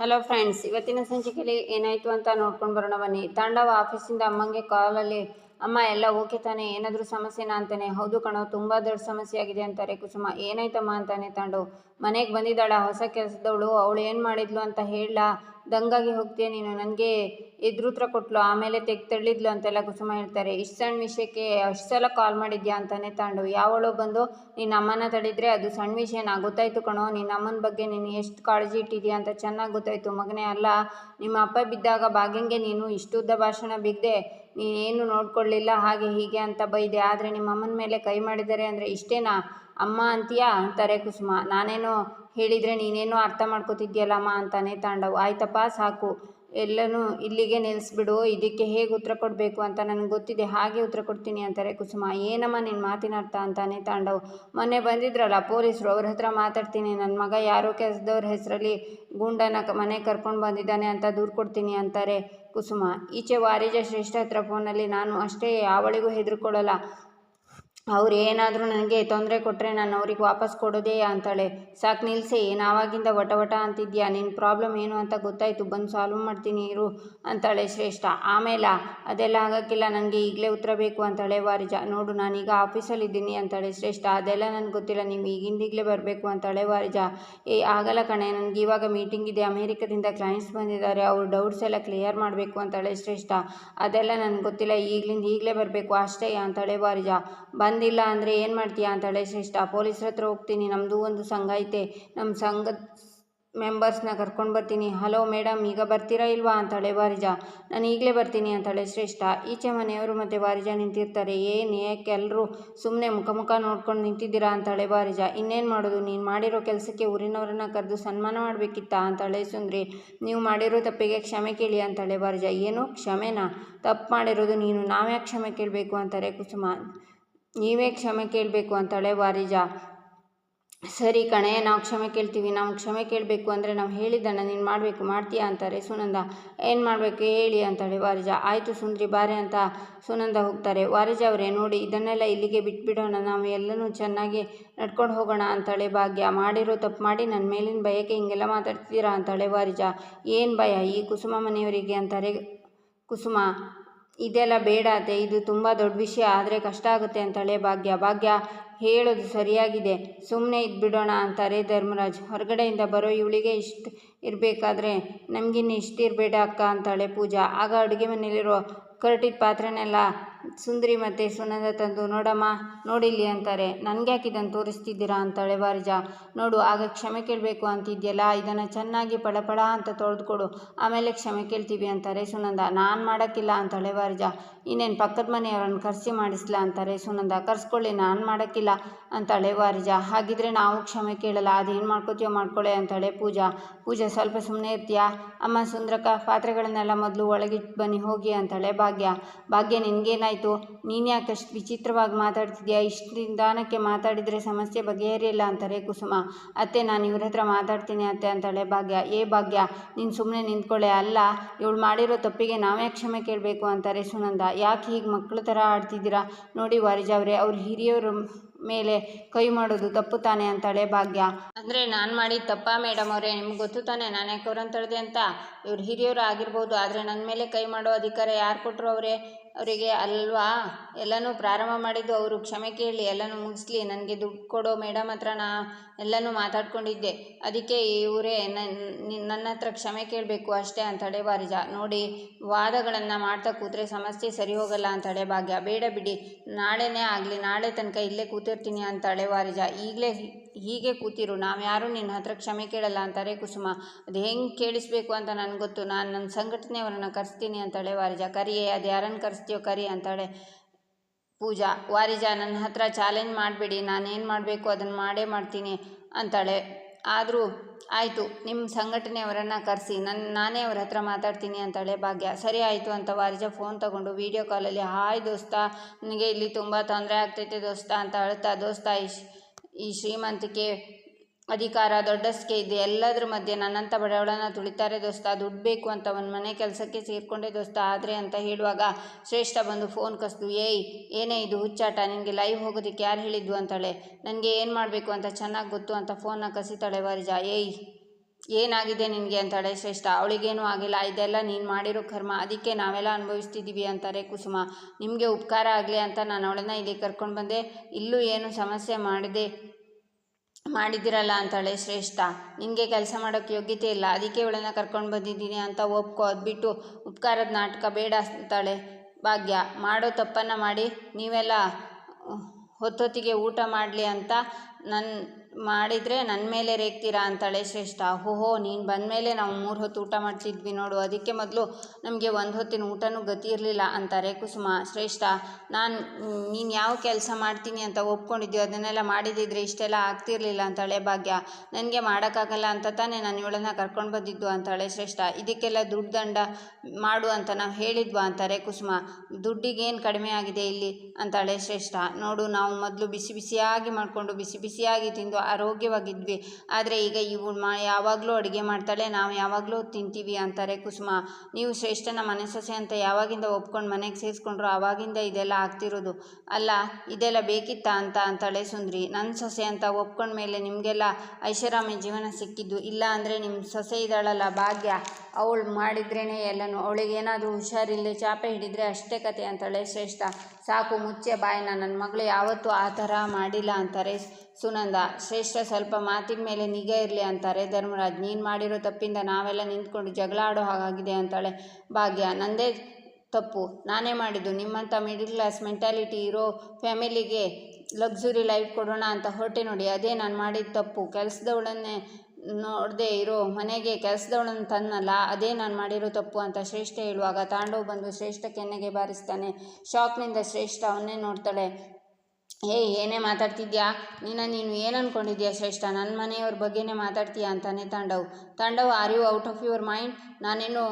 Hello friends ಇವತ್ತಿನ ಸಂಚಿಕೆಯಲ್ಲಿ ಏನಾಯಿತು ಅಂತ ನೋಡ್ಕೊಂಡು ಬರೋಣ ಬನ್ನಿ. ತಾಂಡವ ಆಫೀಸಿಂದ ಅಮ್ಮಂಗೆ ಕಾಲಲ್ಲಿ ಅಮ್ಮ, ಎಲ್ಲ ಓಕೆ ತಾನೆ? ಏನಾದರೂ ಸಮಸ್ಯೆನಾ ಅಂತಾನೆ? ಹೌದು ಕಣೋ, ತುಂಬ ದೊಡ್ಡ ಸಮಸ್ಯೆ ಆಗಿದೆ ಅಂತಾರೆ. ಕುಸುಮ, ಏನಾಯ್ತಮ್ಮ? ಅಂತಾನೆ ತಾಂಡು ಮನೆಗೆ ಬಂದಿದ್ದಾಳ, ಹೊಸ ಕೆಲಸದವಳು, ಅವಳು ಏನು ಮಾಡಿದ್ಲು ಅಂತ ಹೇಳಲ್ಲ ದಂಗಾಗಿ ಹೋಗ್ತೀಯ ನೀನು? ನನಗೆ ಎದುರುತ್ರ ಕೊಟ್ಲು, ಆಮೇಲೆ ತೆಗ್ ತಳ್ಳಿದ್ಲು ಅಂತೆಲ್ಲ ಕುಸುಮ ಹೇಳ್ತಾರೆ. ಇಷ್ಟು ಸಣ್ಣ ವಿಷಯಕ್ಕೆ ಅಷ್ಟು ಸಲ ಕಾಲ್ ಮಾಡಿದ್ಯಾ ಅಂತಾನೆ ತಾಂಡು. ಯಾವಳು ಬಂದು, ನಿನ್ನ ಅಮ್ಮನ ತಡೆದ್ರೆ ಅದು ಸಣ್ಣ ವಿಷಯನಾ ಗೊತ್ತಾಯ್ತು ಕಣೋ, ನಿನ್ನ ಅಮ್ಮನ ಬಗ್ಗೆ ನೀನು ಎಷ್ಟು ಕಾಳಜಿ ಇಟ್ಟಿದ್ಯಾ ಅಂತ ಚೆನ್ನಾಗಿ ಗೊತ್ತಾಯ್ತು. ಮಗನೇ ಅಲ್ಲ, ನಿಮ್ಮ ಅಪ್ಪ ಬಿದ್ದಾಗ ಭಾಗ್ಯಂಗೆ ನೀನು ಇಷ್ಟುದ್ದ ಭಾಷಣ ಬಿದ್ದೆ ನೀನೇನು ನೋಡ್ಕೊಳ್ಳಿಲ್ಲ, ಹಾಗೆ ಹೀಗೆ ಅಂತ ಬೈದೆ. ಆದರೆ ನಿಮ್ಮ ಅಮ್ಮನ ಮೇಲೆ ಕೈ ಮಾಡಿದ್ದಾರೆ ಅಂದರೆ ಇಷ್ಟೇನಾ? ಅಮ್ಮ ಅಂತೀಯಾ? ಅಂತಾರೆ ಕುಸುಮ. ನಾನೇನೋ ಹೇಳಿದರೆ ನೀನೇನೋ ಅರ್ಥ ಮಾಡ್ಕೋತಿದ್ಯಲ್ಲಮ್ಮ ಅಂತಾನೆ ತಾಂಡವ್. ಆಯ್ತಪ್ಪ, ಸಾಕು. ಎಲ್ಲನೂ ಇಲ್ಲಿಗೆ ನಿಲ್ಲಿಸ್ಬಿಡು ಇದಕ್ಕೆ ಹೇಗೆ ಉತ್ತರ ಕೊಡಬೇಕು ಅಂತ ನನಗೆ ಗೊತ್ತಿದೆ. ಹಾಗೆ ಉತ್ತರ ಕೊಡ್ತೀನಿ ಅಂತಾರೆ ಕುಸುಮ. ಏನಮ್ಮ ನಿನ್ನ ಮಾತಿನ ಅರ್ಥ ಅಂತಾನೆ ತಾಂಡವ್. ಮೊನ್ನೆ ಬಂದಿದ್ರಲ್ಲ, ಪೊಲೀಸರು ಅವ್ರ ಹತ್ರ ಮಾತಾಡ್ತೀನಿ. ನನ್ನ ಮಗ ಯಾರೋ ಕೆಲಸದವ್ರ ಹೆಸರಲ್ಲಿ ಗೂಂಡನ ಕ ಮನೆಗೆ ಕರ್ಕೊಂಡು ಬಂದಿದ್ದಾನೆ ಅಂತ ದೂರು ಕೊಡ್ತೀನಿ ಅಂತಾರೆ ಕುಸುಮ. ಈಚೆ ವಾರಿಜ ಶ್ರೇಷ್ಠ ಹತ್ರ ಫೋನಲ್ಲಿ ನಾನು ಅಷ್ಟೇ, ಯಾವಳಿಗೂ ಹೆದರ್ಕೊಳ್ಳಲ್ಲ. ಅವ್ರು ಏನಾದರೂ ನನಗೆ ತೊಂದರೆ ಕೊಟ್ಟರೆ ನಾನು ಅವ್ರಿಗೆ ವಾಪಸ್ ಕೊಡೋದೇ ಅಂತಾಳೆ. ಸಾಕು ನಿಲ್ಲಿಸಿ ಆವಾಗಿಂದ ವಟ ವಟ ಅಂತಿದ್ಯಾ? ನಿನ್ನ ಪ್ರಾಬ್ಲಮ್ ಏನು ಅಂತ ಗೊತ್ತಾಯಿತು, ಬಂದು ಸಾಲ್ವ್ ಮಾಡ್ತೀನಿ ಇರು ಅಂತಾಳೆ ಶ್ರೇಷ್ಠ. ಆಮೇಲೆ, ಅದೆಲ್ಲ ಆಗೋಕ್ಕಿಲ್ಲ ನನಗೆ ಈಗಲೇ ಉತ್ತರ ಬೇಕು ಅಂತಾಳೆ ವಾರಿಜ. ನೋಡು, ನಾನೀಗ ಆಫೀಸಲ್ಲಿದ್ದೀನಿ ಅಂತಾಳೆ ಶ್ರೇಷ್ಠ. ಅದೆಲ್ಲ ನನಗೆ ಗೊತ್ತಿಲ್ಲ, ನೀವು ಈಗಿಂದೀಗಲೇ ಬರಬೇಕು ಅಂತಾಳೆ ವಾರಿಜ. ಏ, ಆಗಲ್ಲ ಕಣೆ, ನನಗೆ ಇವಾಗ ಮೀಟಿಂಗ್ ಇದೆ, ಅಮೇರಿಕದಿಂದ ಕ್ಲೈಂಟ್ಸ್ ಬಂದಿದ್ದಾರೆ, ಅವ್ರ ಡೌಟ್ಸ್ ಎಲ್ಲ ಕ್ಲಿಯರ್ ಮಾಡಬೇಕು ಅಂತಾಳೆ ಶ್ರೇಷ್ಠ. ಅದೆಲ್ಲ ನನಗೆ ಗೊತ್ತಿಲ್ಲ, ಈಗಲಿಂದ ಈಗಲೇ ಬರಬೇಕು, ಅಷ್ಟೇ ಅಂತಾಳೆ ವಾರಿಜ. ಬಂದಿಲ್ಲ ಅಂದರೆ ಏನು ಮಾಡ್ತೀಯಾ ಅಂತಾಳೆ ಶ್ರೇಷ್ಠ. ಪೊಲೀಸ್ ಹತ್ರ ಹೋಗ್ತೀನಿ ನಮ್ಮದು ಒಂದು ಸಂಘ ಐತೆ. ನಮ್ಮ ಸಂಘದ ಮೆಂಬರ್ಸ್ನ ಕರ್ಕೊಂಡು ಬರ್ತೀನಿ. ಹಲೋ ಮೇಡಮ್ ಈಗ ಬರ್ತೀರಾ ಇಲ್ವಾ? ಅಂತಾಳೆ ವಾರಿಜ. ನಾನು ಈಗಲೇ ಬರ್ತೀನಿ ಅಂತಾಳೆ ಶ್ರೇಷ್ಠ. ಈಚೆ ಮನೆಯವರು ಮತ್ತು ವಾರಿಜ ನಿಂತಿರ್ತಾರೆ. ಏನು ಯಾಕೆ ಎಲ್ಲರೂ ಸುಮ್ಮನೆ ಮುಖ ಮುಖ ನೋಡ್ಕೊಂಡು ನಿಂತಿದ್ದೀರಾ? ಅಂತಾಳೆ ವಾರಿಜ. ಇನ್ನೇನು ಮಾಡೋದು? ನೀನು ಮಾಡಿರೋ ಕೆಲಸಕ್ಕೆ ಊರಿನವರನ್ನ ಕರೆದು ಸನ್ಮಾನ ಮಾಡಬೇಕಿತ್ತಾ? ಅಂತಾಳೆ ಸುಂದ್ರಿ. ನೀವು ಮಾಡಿರೋ ತಪ್ಪಿಗೆ ಕ್ಷಮೆ ಕೇಳಿ ಅಂತಾಳೆ ವಾರಿಜ. ಏನು? ಕ್ಷಮೆನಾ? ತಪ್ಪು ಮಾಡಿರೋದು ನೀನು. ನಾವ್ಯಾಕೆ ಕ್ಷಮೆ ಕೇಳಬೇಕು? ಅಂತಾರೆ ಕುಸುಮ. ನೀವೇ ಕ್ಷಮೆ ಕೇಳಬೇಕು ಅಂತಾಳೆ ವಾರಿಜ. ಸರಿ ಕಣೆ, ನಾವು ಕ್ಷಮೆ ಕೇಳ್ತೀವಿ, ನಾವು ಕ್ಷಮೆ ಕೇಳಬೇಕು ಅಂದರೆ ನಾವು ಹೇಳಿದ್ದನ್ನು ನೀನು ಮಾಡಬೇಕು, ಮಾಡ್ತೀಯಾ ಅಂತಾರೆ ಸುನಂದ. ಏನು ಮಾಡಬೇಕು ಹೇಳಿ ಅಂತಾಳೆ ವಾರಿಜ. ಆಯಿತು ಸುಂದ್ರಿ, ಬಾರೆ ಅಂತ ಸುನಂದ ಹೋಗ್ತಾರೆ. ವಾರಿಜ ಅವರೇ, ನೋಡಿ, ಇದನ್ನೆಲ್ಲ ಇಲ್ಲಿಗೆ ಬಿಟ್ಬಿಡೋಣ, ನಾವು ಎಲ್ಲನೂ ಚೆನ್ನಾಗಿ ನಡ್ಕೊಂಡು ಹೋಗೋಣ ಅಂತಾಳೆ ಭಾಗ್ಯ. ಮಾಡಿರೋ ತಪ್ಪು ಮಾಡಿ ನನ್ನ ಮೇಲಿನ ಭಯಕ್ಕೆ ಹಿಂಗೆಲ್ಲ ಮಾತಾಡ್ತೀರಾ ಅಂತಾಳೆ ವಾರಿಜ. ಏನು ಭಯ ಈ ಕುಸುಮ ಮನೆಯವರಿಗೆ ಅಂತಾರೆ ಕುಸುಮ. ಇದೆಲ್ಲ ಬೇಡ ಅತ್ತೆ, ಇದು ತುಂಬ ದೊಡ್ಡ ವಿಷಯ, ಆದರೆ ಕಷ್ಟ ಆಗುತ್ತೆ ಅಂತಾಳೆ ಭಾಗ್ಯ. ಭಾಗ್ಯ ಹೇಳೋದು ಸರಿಯಾಗಿದೆ. ಸುಮ್ಮನೆ ಇದ್ಬಿಡೋಣ ಅಂತಾರೆ ಧರ್ಮರಾಜ್. ಹೊರಗಡೆಯಿಂದ ಬರೋ ಇವಳಿಗೆ ಇಷ್ಟು ಇರಬೇಕಾದ್ರೆ ನಮಗಿನ್ನು ಇಷ್ಟು ಇರಬೇಡ ಅಕ್ಕ ಅಂತಾಳೆ ಪೂಜಾ. ಆಗ ಅಡುಗೆ ಮನೆಯಲ್ಲಿರೋ ಕರಟಿದ ಪಾತ್ರೆನೆಲ್ಲ ಸುಂದರಿ ಮತ್ತು ಸುನಂದ ತಂದು, ನೋಡಮ್ಮ, ನೋಡಿಲ್ಲಿ ಅಂತಾರೆ. ನನಗೆ ಯಾಕೆ ಇದನ್ನು ತೋರಿಸ್ತಿದ್ದೀರಾ ಅಂತಾಳೆ ವಾರಿಜ ನೋಡು, ಆಗ ಕ್ಷಮೆ ಕೇಳಬೇಕು ಅಂತಿದ್ಯಲ್ಲ, ಇದನ್ನು ಚೆನ್ನಾಗಿ ಪಳಪಳ ಅಂತ ತೊಳೆದುಕೊಡು. ಆಮೇಲೆ ಕ್ಷಮೆ ಕೇಳ್ತೀವಿ ಅಂತಾರೆ ಸುನಂದ. ನಾನು ಮಾಡೋಕ್ಕಿಲ್ಲ ಅಂತಾಳೆ ವಾರಿಜ ಇನ್ನೇನು ಪಕ್ಕದ ಮನೆಯವ್ರನ್ನ ಕರೆಸಿ ಮಾಡಿಸ್ಲಾ ಅಂತಾರೆ ಸುನಂದ. ಕರ್ಸ್ಕೊಳ್ಳಿ, ನಾನು ಮಾಡೋಕ್ಕಿಲ್ಲ ಅಂತಾಳೆ ವಾರಿಜ ಹಾಗಿದ್ರೆ ನಾವು ಕ್ಷಮೆ ಕೇಳಲ್ಲ. ಅದೇನು ಮಾಡ್ಕೋತೀಯೋ ಮಾಡ್ಕೊಳ್ಳೆ ಅಂತಾಳೆ ಪೂಜಾ. ಪೂಜಾ, ಸ್ವಲ್ಪ ಸುಮ್ಮನೆ ಇರ್ತೀಯಾ? ಅಮ್ಮ ಸುಂದ್ರಕ್ಕ, ಪಾತ್ರೆಗಳನ್ನೆಲ್ಲ ಮೊದಲು ಒಳಗಿಟ್ಟು ಬನ್ನಿ, ಹೋಗಿ ಅಂತಾಳೆ ಭಾಗ್ಯ. ಭಾಗ್ಯ ನಿನಗೇನಾಯಿತು ನೀನು ಅಷ್ಟು ವಿಚಿತ್ರವಾಗಿ ಮಾತಾಡ್ತಿದ್ಯಾ? ಇಷ್ಟು ನಿಧಾನಕ್ಕೆ ಮಾತಾಡಿದರೆ ಸಮಸ್ಯೆ ಬಗೆಹರಿಯಲ್ಲ ಅಂತಾರೆ ಕುಸುಮ. ಅತ್ತೆ, ನಾನು ಇವ್ರ ಹತ್ರ ಮಾತಾಡ್ತೀನಿ ಅತ್ತೆ ಅಂತಾಳೆ ಭಾಗ್ಯ. ಏ ಭಾಗ್ಯ, ನೀನು ಸುಮ್ಮನೆ ನಿಂತ್ಕೊಳ್ಳೆ ಅಲ್ಲ, ಇವಳು ಮಾಡಿರೋ ತಪ್ಪಿಗೆ ನಾವೇ ಕ್ಷಮೆ ಕೇಳಬೇಕು ಅಂತಾರೆ ಸುನಂದ. ಯಾಕೆ ಹೀಗೆ ಮಕ್ಕಳ ಥರ ಆಡ್ತಿದ್ದೀರಾ? ನೋಡಿ ವಾರಿಜಾವ್ರೆ ಅವರೇ ಹಿರಿಯವರು ಮೇಲೆ ಕೈ ಮಾಡೋದು ತಪ್ಪು ತಾನೆ ಅಂತಾಳೆ ಭಾಗ್ಯ. ಅಂದರೆ ನಾನು ಮಾಡಿದ ತಪ್ಪಾ ಮೇಡಮ್ ಅವರೇ? ನಿಮ್ಗೆ ಗೊತ್ತು ತಾನೆ ನಾನು ಯಾಕೆ ಅವ್ರಂತಳ್ದೆ ಅಂತ? ಇವ್ರು ಹಿರಿಯವರು ಆಗಿರ್ಬೋದು, ಆದರೆ ನನ್ನ ಮೇಲೆ ಕೈ ಮಾಡೋ ಅಧಿಕಾರ ಯಾರು ಕೊಟ್ಟರು ಅವರೇ? ಅವರಿಗೆ ಅಲ್ವಾ? ಎಲ್ಲನೂ ಪ್ರಾರಂಭ ಮಾಡಿದ್ದು ಅವರು. ಕ್ಷಮೆ ಕೇಳಿ, ಎಲ್ಲನೂ ಮುಗಿಸ್ಲಿ. ನನಗೆ ದುಡ್ಡು ಕೊಡೋ ಮೇಡಮ್ ಹತ್ರ ನಾ ಎಲ್ಲನೂ ಮಾತಾಡ್ಕೊಂಡಿದ್ದೆ. ಅದಕ್ಕೆ ಇವರೇ ನನ್ನ ಹತ್ರ ಕ್ಷಮೆ ಕೇಳಬೇಕು ಅಷ್ಟೇ ಅಂತ ಬಾರಿಜ ನೋಡಿ, ವಾದಗಳನ್ನು ಮಾಡ್ತಾ ಕೂತ್ರೆ ಸಮಸ್ಯೆ ಸರಿ ಹೋಗಲ್ಲ ಅಂತಾಳೆ ಭಾಗ್ಯ ಬೇಡ ಬಿಡಿ. ನಾಳೆನೇ ಆಗಲಿ, ನಾಳೆ ತನಕ ಇಲ್ಲೇ ಕೂತಿರ್ತೀನಿ ಅಂತಾಳೆ ವಾರಿಜ ಈಗಲೇ ಹೀಗೆ ಕೂತಿರು. ನಾವು ಯಾರು ನಿನ್ನ ಹತ್ರ ಕ್ಷಮೆ ಕೇಳಲ್ಲ ಅಂತಾರೆ. ಕುಸುಮ, ಅದು ಹೆಂಗೆ ಕೇಳಿಸ್ಬೇಕು ಅಂತ ನನಗೆ ಗೊತ್ತು. ನಾನು ನನ್ನ ಸಂಘಟನೆಯವರನ್ನು ಕರೆಸ್ತೀನಿ ಅಂತಾಳೆ ವಾರಿಜ. ಕರಿಯೇ, ಅದು ಯಾರನ್ನು ಕರೆಸ್ತೀಯೋ ಕರಿ ಅಂತಾಳೆ ಪೂಜಾ. ವಾರಿಜ ನನ್ನ ಹತ್ರ ಚಾಲೆಂಜ್ ಮಾಡಬೇಡಿ. ನಾನೇನು ಮಾಡಬೇಕು ಅದನ್ನು ಮಾಡೇ ಮಾಡ್ತೀನಿ ಅಂತಾಳೆ. ಆದರೂ ಆಯಿತು ನಿಮ್ಮ ಸಂಘಟನೆಯವರನ್ನು ಕರೆಸಿ. ನನ್ನ ನಾನೇ ಅವ್ರ ಹತ್ರ ಮಾತಾಡ್ತೀನಿ ಅಂತಾಳೆ ಭಾಗ್ಯ. ಸರಿ ಆಯಿತು ಅಂತ ವಾರಿಜ ಫೋನ್ ತಗೊಂಡು ವೀಡಿಯೋ ಕಾಲಲ್ಲಿ, ಹಾಯ್ ದೋಸ್ತ, ನನಗೆ ಇಲ್ಲಿ ತುಂಬ ತೊಂದರೆ ಆಗ್ತೈತೆ ದೋಸ್ತ ಅಂತ ಅಳ್ತಾ, ದೋಸ್ತ ಈ ಈ ಶ್ರೀಮಂತಿಕೆ ಅಧಿಕಾರ ದೊಡ್ಡಸ್ಕೆ ಇದೆ, ಎಲ್ಲದ್ರ ಮಧ್ಯೆ ನನ್ನಂಥ ಬಡವಳನ್ನ ತುಳಿತಾರೆ ದೋಸ್ತ, ದುಡ್ಡು ಬೇಕು ಅಂತ ಒಂದು ಮನೆ ಕೆಲಸಕ್ಕೆ ಸೇರಿಕೊಂಡೆ ದೋಸ್ತ, ಆದರೆ ಅಂತ ಹೇಳುವಾಗ ಶ್ರೇಷ್ಠ ಬಂದು ಫೋನ್ ಕಸ್ದು ಏಯ್, ಏನೇ ಇದು ಹುಚ್ಚಾಟ ನಿನಗೆ ಲೈವ್ ಹೋಗೋದಕ್ಕೆ ಯಾರು ಹೇಳಿದ್ದು? ಅಂತಾಳೆ. ನನಗೆ ಏನು ಮಾಡಬೇಕು ಅಂತ ಚೆನ್ನಾಗಿ ಗೊತ್ತು ಅಂತ ಫೋನ್ನ ಕಸಿತಾಳೆ ವಾರಿಜಾ, ಏಯ್ ಏನಾಗಿದೆ ನಿನಗೆ ಅಂತಾಳೆ ಶ್ರೇಷ್ಠ, ಅವಳಿಗೇನು ಆಗಿಲ್ಲ, ಇದೆಲ್ಲ ನೀನು ಮಾಡಿರೋ ಕರ್ಮ, ಅದಕ್ಕೆ ನಾವೆಲ್ಲ ಅನುಭವಿಸ್ತಿದ್ದೀವಿ ಅಂತಾರೆ ಕುಸುಮ. ನಿಮಗೆ ಉಪಕಾರ ಆಗಲಿ ಅಂತ ನಾನು ಅವಳನ್ನ ಇಲ್ಲಿ ಕರ್ಕೊಂಡು ಬಂದೆ. ಇಲ್ಲೂ ಏನು ಸಮಸ್ಯೆ ಮಾಡಿದೆ, ಮಾಡಿದ್ದೀರಲ್ಲ ಅಂತಾಳೆ ಶ್ರೇಷ್ಠ. ನಿನಗೆ ಕೆಲಸ ಮಾಡೋಕ್ಕೆ ಯೋಗ್ಯತೆ ಇಲ್ಲ, ಅದಕ್ಕೆ ಇವಳನ್ನ ಕರ್ಕೊಂಡು ಬಂದಿದ್ದೀನಿ ಅಂತ ಒಪ್ಕೋ ಅದ್ಬಿಟ್ಟು ಉಪಕಾರದ ನಾಟಕ ಬೇಡ ಅಂತಾಳೆ ಭಾಗ್ಯ. ಮಾಡೋ ತಪ್ಪನ್ನು ಮಾಡಿ ನೀವೆಲ್ಲ ಹೊತ್ತೊತ್ತಿಗೆ ಊಟ ಮಾಡಲಿ ಅಂತ ನನ್ನ ಮಾಡಿದರೆ ನನ್ನ ಮೇಲೆ ರೇಗ್ತೀರಾ ಅಂತಾಳೆ ಶ್ರೇಷ್ಠ. ಓಹೋ, ನೀನು ಬಂದ ಮೇಲೆ ನಾವು ಮೂರು ಹೊತ್ತು ಊಟ ಮಾಡ್ತಿದ್ವಿ ನೋಡು. ಅದಕ್ಕೆ ಮೊದಲು ನಮಗೆ ಒಂದು ಹೊತ್ತಿನ ಊಟನೂ ಗತಿ ಇರಲಿಲ್ಲ ಅಂತಾರೆ ಕುಸುಮ. ಶ್ರೇಷ್ಠ, ನಾನು, ನೀನು ಯಾವ ಕೆಲಸ ಮಾಡ್ತೀನಿ ಅಂತ ಒಪ್ಕೊಂಡಿದ್ಯೋ, ಅದನ್ನೆಲ್ಲ ಮಾಡಿದಿದ್ರೆ ಇಷ್ಟೆಲ್ಲ ಆಗ್ತಿರ್ಲಿಲ್ಲ ಅಂತಾಳೆ ಭಾಗ್ಯ. ನನಗೆ ಮಾಡೋಕ್ಕಾಗಲ್ಲ ಅಂತ ತಾನೇ ನಾನು ಇವಳನ್ನ ಕರ್ಕೊಂಡು ಬಂದಿದ್ದು ಅಂತಾಳೆ ಶ್ರೇಷ್ಠ. ಇದಕ್ಕೆಲ್ಲ ದುಡ್ಡು ದಂಡ ಮಾಡು ಅಂತ ನಾವು ಹೇಳಿದ್ವಾ ಅಂತಾರೆ ಕುಸುಮ. ದುಡ್ಡಿಗೇನು ಕಡಿಮೆ ಆಗಿದೆ ಇಲ್ಲಿ? ಅಂತಾಳೆ ಶ್ರೇಷ್ಠ. ನೋಡು, ನಾವು ಮೊದಲು ಬಿಸಿ ಬಿಸಿಯಾಗಿ ಮಾಡಿಕೊಂಡು ಬಿಸಿ ಬಿಸಿಯಾಗಿ ತಿಂದು ಆರೋಗ್ಯವಾಗಿದ್ವಿ. ಆದರೆ ಈಗ ಇವು ಮಾ ಯಾವಾಗಲೂ ಅಡುಗೆ ಮಾಡ್ತಾಳೆ, ನಾವು ಯಾವಾಗಲೂ ತಿಂತೀವಿ ಅಂತಾರೆ ಕುಸುಮ. ನೀವು ಶ್ರೇಷ್ಠನ ಮನೆ ಸೊಸೆ ಅಂತ ಯಾವಾಗಿಂದ ಒಪ್ಕೊಂಡು ಮನೆಗೆ ಸೇರಿಸ್ಕೊಂಡ್ರು ಆವಾಗಿಂದ ಇದೆಲ್ಲ ಆಗ್ತಿರೋದು? ಅಲ್ಲ, ಇದೆಲ್ಲ ಬೇಕಿತ್ತಾ ಅಂತ ಅಂತಾಳೆ ಸುಂದ್ರಿ. ನನ್ನ ಸೊಸೆ ಅಂತ ಒಪ್ಕೊಂಡ್ಮೇಲೆ ನಿಮಗೆಲ್ಲ ಐಷಾರಾಮಿ ಜೀವನ ಸಿಕ್ಕಿದ್ದು ಇಲ್ಲ ಅಂದರೆ ನಿಮ್ಮ ಸೊಸೆ ಇದ್ದಾಳಲ್ಲ, ಭಾಗ್ಯ. ಅವಳು ಮಾಡಿದ್ರೇ ಎಲ್ಲನೂ. ಅವಳಿಗೆ ಏನಾದರೂ ಹುಷಾರಿಲ್ಲದೆ ಚಾಪೆ ಹಿಡಿದ್ರೆ ಅಷ್ಟೇ ಕತೆ ಅಂತಾಳೆ ಶ್ರೇಷ್ಠ. ಸಾಕು, ಮುಚ್ಚೆ ಬಾಯಿನ ನನ್ನ ಮಗಳು ಯಾವತ್ತೂ ಆ ಥರ ಮಾಡಿಲ್ಲ ಅಂತಾರೆ ಸುನಂದ. ಶ್ರೇಷ್ಠ ಸ್ವಲ್ಪ ಮಾತಿನ ಮೇಲೆ ನಿಗಾ ಇರಲಿ ಅಂತಾರೆ ಧರ್ಮರಾಜ್. ನೀನು ಮಾಡಿರೋ ತಪ್ಪಿಂದ ನಾವೆಲ್ಲ ನಿಂತ್ಕೊಂಡು ಜಗಳ ಆಡೋ ಹಾಗಾಗಿದೆ ಅಂತಾಳೆ ಭಾಗ್ಯ. ನಂದೇ ತಪ್ಪು. ನಾನೇ ಮಾಡಿದ್ದು. ನಿಮ್ಮಂಥ ಮಿಡಿಲ್ ಕ್ಲಾಸ್ ಮೆಂಟಾಲಿಟಿ ಇರೋ ಫ್ಯಾಮಿಲಿಗೆ ಲಕ್ಸುರಿ ಲೈಫ್ ಕೊಡೋಣ ಅಂತ ಹೊರಟೆ ನೋಡಿ. ಅದೇ ನಾನು ಮಾಡಿದ ತಪ್ಪು. ಕೆಲಸದವಳನ್ನೇ ನೋಡದೆ ಇರೋ, ಮನೆಗೆ ಕೆಲಸದವಳನ್ನು ತನ್ನಲ್ಲ, ಅದೇ ನಾನು ಮಾಡಿರೋ ತಪ್ಪು ಅಂತ ಶ್ರೇಷ್ಠ ಹೇಳುವಾಗ ತಾಂಡವ್ ಬಂದು ಶ್ರೇಷ್ಠ ಕೆನ್ನೆಗೆ ಬಾರಿಸ್ತಾನೆ. ಶಾಕ್ನಿಂದ ಶ್ರೇಷ್ಠ ಅವನ್ನೇ ನೋಡ್ತಾಳೆ. ಏ ಏನೇ ಮಾತಾಡ್ತಿದ್ಯಾ? ನಿನ್ನ ನೀನು ಏನು ಅಂದ್ಕೊಂಡಿದ್ಯಾ ಶ್ರೇಷ್ಠ? ನನ್ನ ಮನೆಯವ್ರ ಬಗ್ಗೆನೇ ಮಾತಾಡ್ತೀಯಾ ಅಂತಾನೆ Tandav. Tandav, are you out of your mind? ನಾನೇನು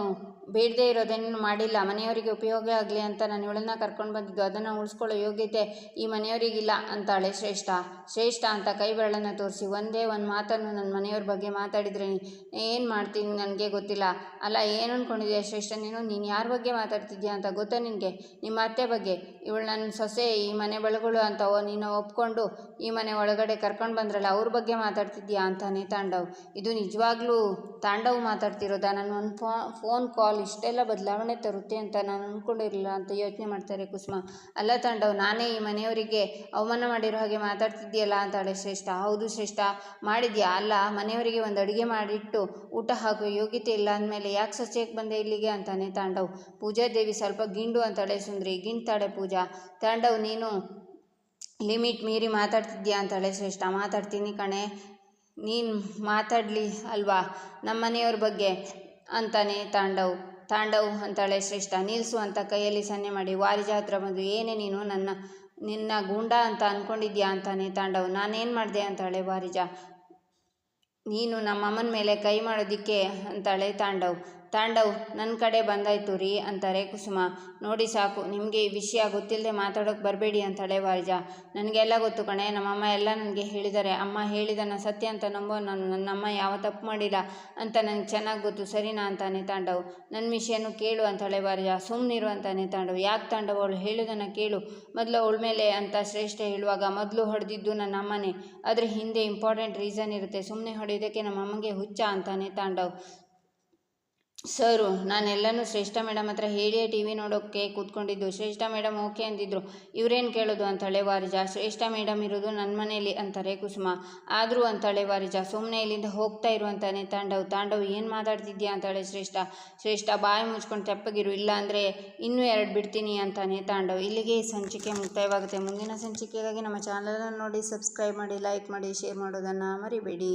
ಬೇಡದೇ ಇರೋದೇನು ಮಾಡಿಲ್ಲ. ಮನೆಯವರಿಗೆ ಉಪಯೋಗ ಆಗಲಿ ಅಂತ ನಾನು ಇವಳನ್ನ ಕರ್ಕೊಂಡು ಬಂದಿದ್ದು. ಅದನ್ನು ಉಳಿಸ್ಕೊಳ್ಳೋ ಯೋಗ್ಯತೆ ಈ ಮನೆಯವರಿಗಿಲ್ಲ ಅಂತಾಳೆ ಶ್ರೇಷ್ಠ. ಶ್ರೇಷ್ಠ ಅಂತ ಕೈ ಬೆರಳನ್ನು ತೋರಿಸಿ ಒಂದೇ ಒಂದು ಮಾತನ್ನು ನನ್ನ ಮನೆಯವ್ರ ಬಗ್ಗೆ ಮಾತಾಡಿದ್ರೆ ಏನು ಮಾಡ್ತೀನಿ ನನಗೆ ಗೊತ್ತಿಲ್ಲ. ಅಲ್ಲ, ಏನು ಅಂದ್ಕೊಂಡಿದ್ಯಾ ಶ್ರೇಷ್ಠ? ನೀನು ನೀನು ಯಾರ ಬಗ್ಗೆ ಮಾತಾಡ್ತಿದ್ಯಾ ಅಂತ ಗೊತ್ತಾ ನಿನಗೆ? ನಿಮ್ಮ ಅತ್ತೆ ಬಗ್ಗೆ. ಇವಳು ನನ್ನ ಸೊಸೆ, ಈ ಮನೆ ಬಳಗಳು ಅಂತ ಓ, ನೀನು ಒಪ್ಕೊಂಡು ಈ ಮನೆ ಒಳಗಡೆ ಕರ್ಕೊಂಡು ಬಂದ್ರಲ್ಲ, ಅವ್ರ ಬಗ್ಗೆ ಮಾತಾಡ್ತಿದ್ಯಾ ಅಂತಾನೆ ತಾಂಡವ್. ಇದು ನಿಜವಾಗ್ಲೂ ತಾಂಡವ್ ಮಾತಾಡ್ತಿರೋದಾ? ನಾನು ಒಂದು ಫೋನ್ ಕಾಲ್ ಇಷ್ಟೆಲ್ಲ ಬದಲಾವಣೆ ತರುತ್ತೆ ಅಂತ ನಾನು ಅಂದ್ಕೊಂಡಿರಲಿಲ್ಲ ಅಂತ ಯೋಚನೆ ಮಾಡ್ತಾರೆ ಕುಸುಮ. ಅಲ್ಲ ತಾಂಡವ್, ನಾನೇ ಈ ಮನೆಯವರಿಗೆ ಅವಮಾನ ಮಾಡಿರೋ ಹಾಗೆ ಮಾತಾಡ್ತಿದ್ದೀಯಲ್ಲ ಅಂತಾಳೆ ಶ್ರೇಷ್ಠ. ಹೌದು ಶ್ರೇಷ್ಠ, ಮಾಡಿದ್ಯಾ? ಅಲ್ಲ, ಮನೆಯವರಿಗೆ ಒಂದು ಅಡುಗೆ ಮಾಡಿಟ್ಟು ಊಟ ಹಾಕೋ ಯೋಗ್ಯತೆ ಇಲ್ಲ ಅಂದಮೇಲೆ ಯಾಕೆ ಸೊಸೆಗೆ ಬಂದೆ ಇಲ್ಲಿಗೆ ಅಂತಾನೆ ತಾಂಡವ್. ಪೂಜಾದೇವಿ ಸ್ವಲ್ಪ ಗಿಂಡು ಅಂತಾಳೆ ಸುಂದ್ರಿ. ಗಿಂಡ್ತಾಳೆ ಪೂಜಾ. ತಾಂಡವ್, ನೀನು ಲಿಮಿಟ್ ಮೀರಿ ಮಾತಾಡ್ತಿದ್ಯಾ ಅಂತಾಳೆ ಶ್ರೇಷ್ಠ. ಮಾತಾಡ್ತೀನಿ ಕಣೆ. ನೀನು ಮಾತಾಡಲಿ ಅಲ್ವಾ? ನಮ್ಮ ಮನೆಯವ್ರ ಬಗ್ಗೆ. ಅಂತಾನೆ ತಾಂಡವ್. ತಾಂಡವ್ ಅಂತಾಳೆ ಶ್ರೇಷ್ಠ. ನಿಲ್ಲಿಸು ಅಂತ ಕೈಯಲ್ಲಿ ಸನ್ನೆ ಮಾಡಿ, ವಾರಿಜ ಹತ್ರ ಬಂದು ಏನೇ ನೀನು ನನ್ನ, ನಿನ್ನ ಗೂಂಡ ಅಂತ ಅಂದ್ಕೊಂಡಿದ್ಯಾ ಅಂತಾನೆ ತಾಂಡವ್. ನಾನೇನು ಮಾಡಿದೆ? ಅಂತಾಳೆ ವಾರಿಜ. ನೀನು ನಮ್ಮಮ್ಮನ ಮೇಲೆ ಕೈ ಮಾಡೋದಿಕ್ಕೆ, ಅಂತಾಳೆ ತಾಂಡವ್. ತಾಂಡವ್ ನನ್ನ ಕಡೆ ಬಂದಾಯ್ತು ರೀ ಅಂತಾರೆ ಕುಸುಮ. ನೋಡಿ ಸಾಕು, ನಿಮಗೆ ಈ ವಿಷಯ ಗೊತ್ತಿಲ್ಲದೆ ಮಾತಾಡೋಕೆ ಬರಬೇಡಿ ಅಂತಾಳೆ ವಾರಿಜ ನನಗೆಲ್ಲ ಗೊತ್ತು ಕಣೆ, ನಮ್ಮಮ್ಮ ಎಲ್ಲ ನನಗೆ ಹೇಳಿದ್ದಾರೆ. ಅಮ್ಮ ಹೇಳಿದನ ಸತ್ಯ ಅಂತ ನಂಬೋ ನಾನು, ನನ್ನಮ್ಮ ಯಾವ ತಪ್ಪು ಮಾಡಿಲ್ಲ ಅಂತ ನನಗೆ ಚೆನ್ನಾಗಿ ಗೊತ್ತು. ಸರಿನಾ ಅಂತಾನೆ ತಾಂಡವ್. ನನ್ನ ವಿಷಯನೂ ಕೇಳು ಅಂತಾಳೆ ವಾರಿಜ ಸುಮ್ಮನಿರು ಅಂತಾನೆ ತಾಂಡವ್. ಯಾಕೆ ತಾಂಡವ್ ಅವಳು ಹೇಳಿದನ ಕೇಳು. ಮೊದಲು ಅವಳ ಮೇಲೆ ಅಂತ ಶ್ರೇಷ್ಠ ಹೇಳುವಾಗ ಮೊದಲು ಹೊಡೆದಿದ್ದು ನನ್ನ ಅಮ್ಮನೇ. ಅದ್ರ ಹಿಂದೆ ಇಂಪಾರ್ಟೆಂಟ್ ರೀಸನ್ ಇರುತ್ತೆ. ಸುಮ್ಮನೆ ಹೊಡೆಯೋದಕ್ಕೆ ನಮ್ಮಮ್ಮಗೆ ಹುಚ್ಚ ಅಂತಾನೆ ತಾಂಡವ್. ಸರು, ನಾನೆಲ್ಲನೂ ಶ್ರೇಷ್ಠ ಮೇಡಮ್ ಹತ್ರ ಹೇಳಿಯೇ ಟಿ ವಿ ನೋಡೋಕ್ಕೆ ಕೂತ್ಕೊಂಡಿದ್ದು. ಶ್ರೇಷ್ಠ ಮೇಡಮ್ ಓಕೆ ಅಂದಿದ್ರು. ಇವರೇನು ಕೇಳೋದು ಅಂತಾಳೆ ವಾರಿಜ? ಶ್ರೇಷ್ಠ ಮೇಡಮ್ ಇರೋದು ನನ್ನ ಮನೆಯಲ್ಲಿ ಅಂತಾರೆ ಕುಸುಮ. ಆದರೂ ಅಂತಾಳೆ ವಾರಿಜ ಸುಮ್ಮನೆ ಇಲ್ಲಿಂದ ಹೋಗ್ತಾ ಇರು ಅಂತಾನೆ ತಾಂಡವ್. ತಾಂಡವ್, ಏನು ಮಾತಾಡ್ತಿದ್ಯಾ ಅಂತಾಳೆ ಶ್ರೇಷ್ಠ. ಶ್ರೇಷ್ಠ ಬಾಯಿ ಮುಚ್ಕೊಂಡು ತೆಪ್ಪಗಿರು, ಇಲ್ಲ ಅಂದರೆ ಇನ್ನೂ ಎರಡು ಬಿಡ್ತೀನಿ ಅಂತಾನೆ ತಾಂಡವ್. ಇಲ್ಲಿಗೆ ಸಂಚಿಕೆ ಮುಕ್ತಾಯವಾಗುತ್ತೆ. ಮುಂದಿನ ಸಂಚಿಕೆಗಾಗಿ ನಮ್ಮ ಚಾನಲನ್ನು ನೋಡಿ, ಸಬ್ಸ್ಕ್ರೈಬ್ ಮಾಡಿ, ಲೈಕ್ ಮಾಡಿ, ಶೇರ್ ಮಾಡೋದನ್ನು ಮರಿಬೇಡಿ.